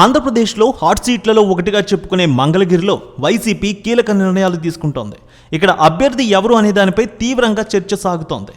ఆంధ్రప్రదేశ్లో హాట్ సీట్లలో ఒకటిగా చెప్పుకునే మంగళగిరిలో వైసీపీ కీలక నిర్ణయాలు తీసుకుంటోంది. ఇక్కడ అభ్యర్థి ఎవరు అనే దానిపై తీవ్రంగా చర్చ సాగుతోంది.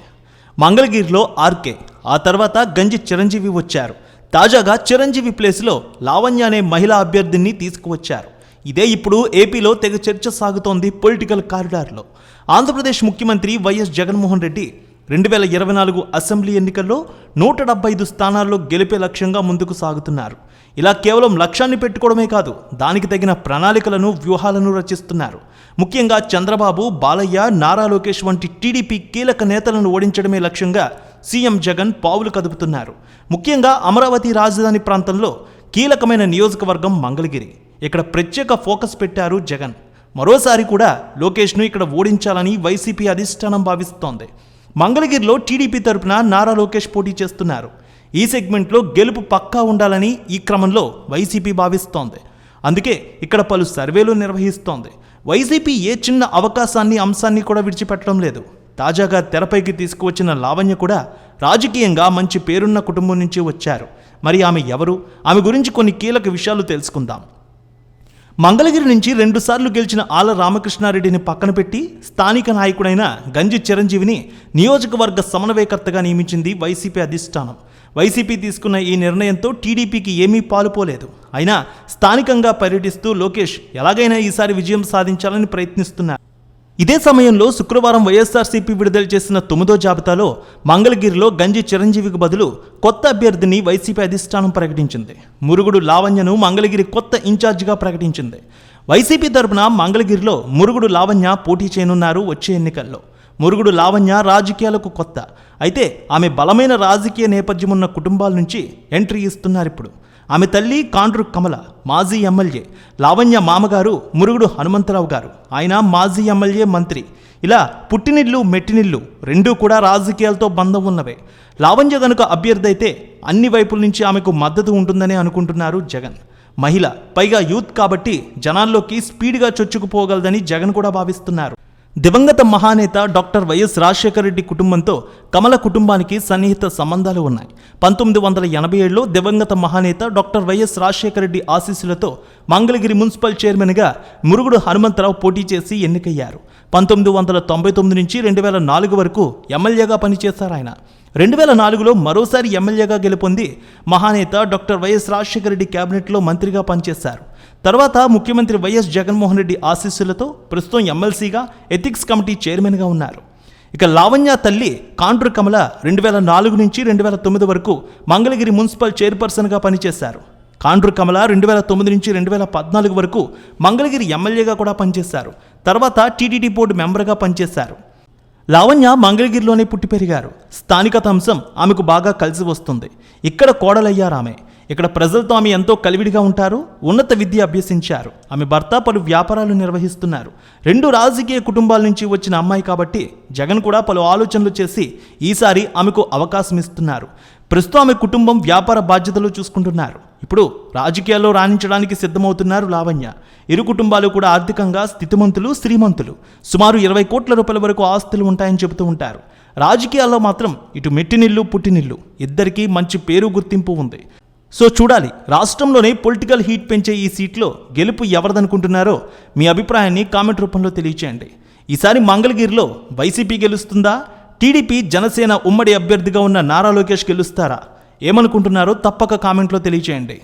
మంగళగిరిలో ఆర్కే ఆ తర్వాత గంజి చిరంజీవి వచ్చారు. తాజాగా చిరంజీవి ప్లేస్లో లావణ్య అనే మహిళా అభ్యర్థిని తీసుకువచ్చారు. ఇదే ఇప్పుడు ఏపీలో తెగ చర్చ సాగుతోంది పొలిటికల్ కారిడార్లో. ఆంధ్రప్రదేశ్ ముఖ్యమంత్రి వైఎస్ జగన్మోహన్ రెడ్డి రెండు వేల ఇరవై నాలుగు అసెంబ్లీ ఎన్నికల్లో నూట డెబ్బై ఐదు స్థానాల్లో గెలిపే లక్ష్యంగా ముందుకు సాగుతున్నారు. ఇలా కేవలం లక్ష్యాన్ని పెట్టుకోవడమే కాదు దానికి తగిన ప్రణాళికలను వ్యూహాలను రచిస్తున్నారు. ముఖ్యంగా చంద్రబాబు బాలయ్య నారా లోకేష్ వంటి టీడీపీ కీలక నేతలను ఓడించడమే లక్ష్యంగా సీఎం జగన్ పావులు కదుపుతున్నారు. ముఖ్యంగా అమరావతి రాజధాని ప్రాంతంలో కీలకమైన నియోజకవర్గం మంగళగిరి. ఇక్కడ ప్రత్యేక ఫోకస్ పెట్టారు జగన్. మరోసారి కూడా లోకేష్ను ఇక్కడ ఓడించాలని వైసీపీ అధిష్టానం భావిస్తోంది. మంగళగిరిలో టీడీపీ తరపున నారా లోకేష్ పోటీ చేస్తున్నారు. ఈ సెగ్మెంట్లో గెలుపు పక్కా ఉండాలని ఈ క్రమంలో వైసీపీ భావిస్తోంది. అందుకే ఇక్కడ పలు సర్వేలు నిర్వహిస్తోంది. వైసీపీ ఏ చిన్న అవకాశాన్ని అంశాన్ని కూడా విడిచిపెట్టడం లేదు. తాజాగా తెరపైకి తీసుకువచ్చిన లావణ్య కూడా రాజకీయంగా మంచి పేరున్న కుటుంబం నుంచి వచ్చారు. మరి ఆమె ఎవరు? ఆమె గురించి కొన్ని కీలక విషయాలు తెలుసుకుందాం. మంగళగిరి నుంచి రెండుసార్లు గెలిచిన ఆల రామకృష్ణారెడ్డిని పక్కన పెట్టి స్థానిక నాయకుడైన గంజి చిరంజీవిని నియోజకవర్గ సమన్వయకర్తగా నియమించింది వైసీపీ అధిష్టానం. వైసీపీ తీసుకున్న ఈ నిర్ణయంతో టీడీపీకి ఏమీ పాలుపోలేదు అయినా స్థానికంగా పర్యటిస్తూ లోకేష్ ఎలాగైనా ఈసారి విజయం సాధించాలని ప్రయత్నిస్తున్నారు. ఇదే సమయంలో శుక్రవారం వైఎస్ఆర్సీపీ విడుదల చేసిన తొమ్మిదో జాబితాలో మంగళగిరిలో గంజి చిరంజీవికి బదులు కొత్త అభ్యర్థిని వైసీపీ అధిష్టానం ప్రకటించింది. మురుగుడు లావణ్యను మంగళగిరి కొత్త ఇన్ఛార్జిగా ప్రకటించింది. వైసీపీ తరపున మంగళగిరిలో మురుగుడు లావణ్య పోటీ చేయనున్నారు వచ్చే ఎన్నికల్లో. మురుగుడు లావణ్య రాజకీయాలకు కొత్త. అయితే ఆమె బలమైన రాజకీయ నేపథ్యం ఉన్న కుటుంబాల నుంచి ఎంట్రీ ఇస్తున్నారు ఇప్పుడు. ఆమె తల్లి కాండ్రు కమల మాజీ ఎమ్మెల్యే. లావణ్య మామగారు మురుగుడు హనుమంతరావు గారు. ఆయన మాజీ ఎమ్మెల్యే మంత్రి. ఇలా పుట్టినిల్లు మెట్టినిల్లు రెండూ కూడా రాజకీయాలతో బంధం ఉన్నవే. లావణ్య గనుక అభ్యర్థి అయితే అన్ని వైపుల నుంచి ఆమెకు మద్దతు ఉంటుందని అనుకుంటున్నారు జగన్. మహిళ పైగా యూత్ కాబట్టి జనాల్లోకి స్పీడ్గా చొచ్చుకుపోగలదని జగన్ కూడా భావిస్తున్నారు. దివంగత మహానేత డాక్టర్ వైఎస్ రాజశేఖర రెడ్డి కుటుంబంతో కమల కుటుంబానికి సన్నిహిత సంబంధాలు ఉన్నాయి. పంతొమ్మిది వందల ఎనభై ఏడులో దివంగత మహానేత డాక్టర్ వైఎస్ రాజశేఖర రెడ్డి ఆశీస్సులతో మంగళగిరి మున్సిపల్ చైర్మన్గా మురుగుడు హనుమంతరావు పోటీ చేసి ఎన్నికయ్యారు. పంతొమ్మిది వందల తొంభై తొమ్మిది నుంచి రెండు వేల నాలుగు వరకు ఎమ్మెల్యేగా పనిచేశారు ఆయన. రెండు వేల నాలుగులో మరోసారి ఎమ్మెల్యేగా గెలుపొంది మహానేత డాక్టర్ వైఎస్ రాజశేఖర రెడ్డి కేబినెట్లో మంత్రిగా పనిచేశారు. తర్వాత ముఖ్యమంత్రి వైఎస్ జగన్మోహన్ రెడ్డి ఆశీస్సులతో ప్రస్తుతం ఎమ్మెల్సీగా ఎథిక్స్ కమిటీ చైర్మన్గా ఉన్నారు. ఇక లావణ్య తల్లి కాండ్రు కమల రెండు వేల నాలుగు నుంచి రెండు వేల తొమ్మిది వరకు మంగళగిరి మున్సిపల్ చైర్పర్సన్గా పనిచేశారు. కాండ్రు కమల రెండు వేల తొమ్మిది నుంచి రెండు వేల పద్నాలుగు వరకు మంగళగిరి ఎమ్మెల్యేగా కూడా పనిచేశారు. తర్వాత టీటీడీ బోర్డు మెంబర్గా పనిచేశారు. లావణ్య మంగళగిరిలోనే పుట్టి పెరిగారు. స్థానికత అంశం ఆమెకు బాగా కలిసి వస్తుంది. ఇక్కడ కోడలయ్యారామె ఇక్కడ ప్రజలతో ఆమె ఎంతో కలివిడిగా ఉంటారు. ఉన్నత విద్య అభ్యసించారు. ఆమె భర్త పలు వ్యాపారాలు నిర్వహిస్తున్నారు. రెండు రాజకీయ కుటుంబాల నుంచి వచ్చిన అమ్మాయి కాబట్టి జగన్ కూడా పలు ఆలోచనలు చేసి ఈసారి ఆమెకు అవకాశం ఇస్తున్నారు. ప్రస్తుతం ఆమె కుటుంబం వ్యాపార బాధ్యతలు చూసుకుంటున్నారు. ఇప్పుడు రాజకీయాల్లో రాణించడానికి సిద్ధమవుతున్నారు లావణ్య. ఇరు కుటుంబాలు కూడా ఆర్థికంగా స్థితిమంతులు శ్రీమంతులు. సుమారు ఇరవై కోట్ల రూపాయల వరకు ఆస్తులు ఉంటాయని చెబుతూ ఉంటారు. రాజకీయాల్లో మాత్రం ఇటు మెట్టినిల్లు పుట్టినిల్లు. ఇద్దరికీ మంచి పేరు గుర్తింపు ఉంది. సో చూడాలి రాష్ట్రంలోనే పొలిటికల్ హీట్ పెంచే ఈ సీట్లో గెలుపు ఎవరిదనుకుంటున్నారో మీ అభిప్రాయాన్ని కామెంట్ రూపంలో తెలియచేయండి. ఈసారి మంగళగిరిలో వైసీపీ గెలుస్తుందా? టీడీపీ జనసేన ఉమ్మడి అభ్యర్థిగా ఉన్న నారా లోకేష్ గెలుస్తారా? ఏమనుకుంటున్నారో తప్పక కామెంట్లో తెలియచేయండి.